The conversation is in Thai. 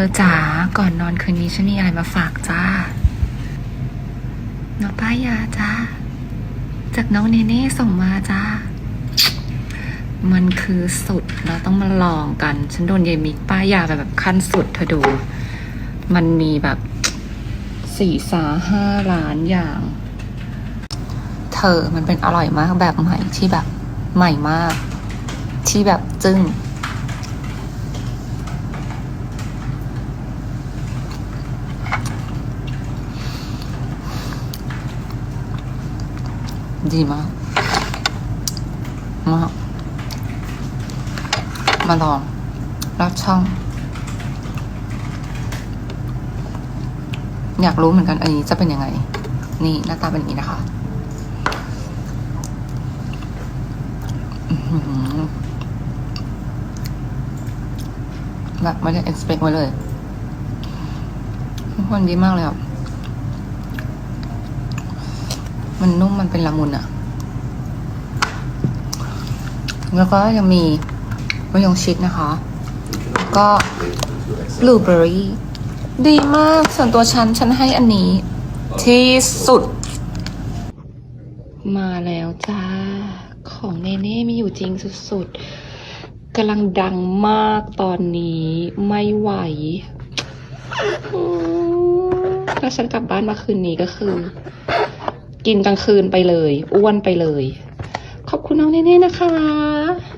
อจ๋าก่อนนอนคืนนี้ฉันมีอะไรมาฝากจ้า น้องป้ายาจ้า จากน้องเนเน่ส่งมาจ้า มันคือสุดเราต้องมาลองกัน ฉันโดนเยายมิกป้ายยาไปแบบขั้นสุดเธอดู มันมีแบบสี่สาห้าล้านอย่าง เธอมันเป็นอร่อยมากแบบใหม่ที่แบบใหม่มาก ที่แบบจึ้ง ดีมากมากมาลองรอดช่อง อยากรู้เหมือนกันอันนี้จะเป็นยังไง นี่หน้าตาเป็นอย่างนี้นะคะแบบไม่ได้ expect ไว้เลยทุกคนดีมากเลยอะ มันนุ่มมันเป็นละมุนอะแล้วก็ยังมีมะยงชิดนะคะ ก็บลูเบอร์รี่ดีมากส่วนตัวฉัน ฉันให้อันนี้ ที่สุด มาแล้วจ้า ของเนเน่มีอยู่จริงสุดๆกำลังดังมากตอนนี้ไม่ไหวถ้าฉันกลับบ้านมาคืนนี้ก็คือ กินกลางคืนไปเลย อ้วนไปเลย ขอบคุณน้องเน่ๆนะคะ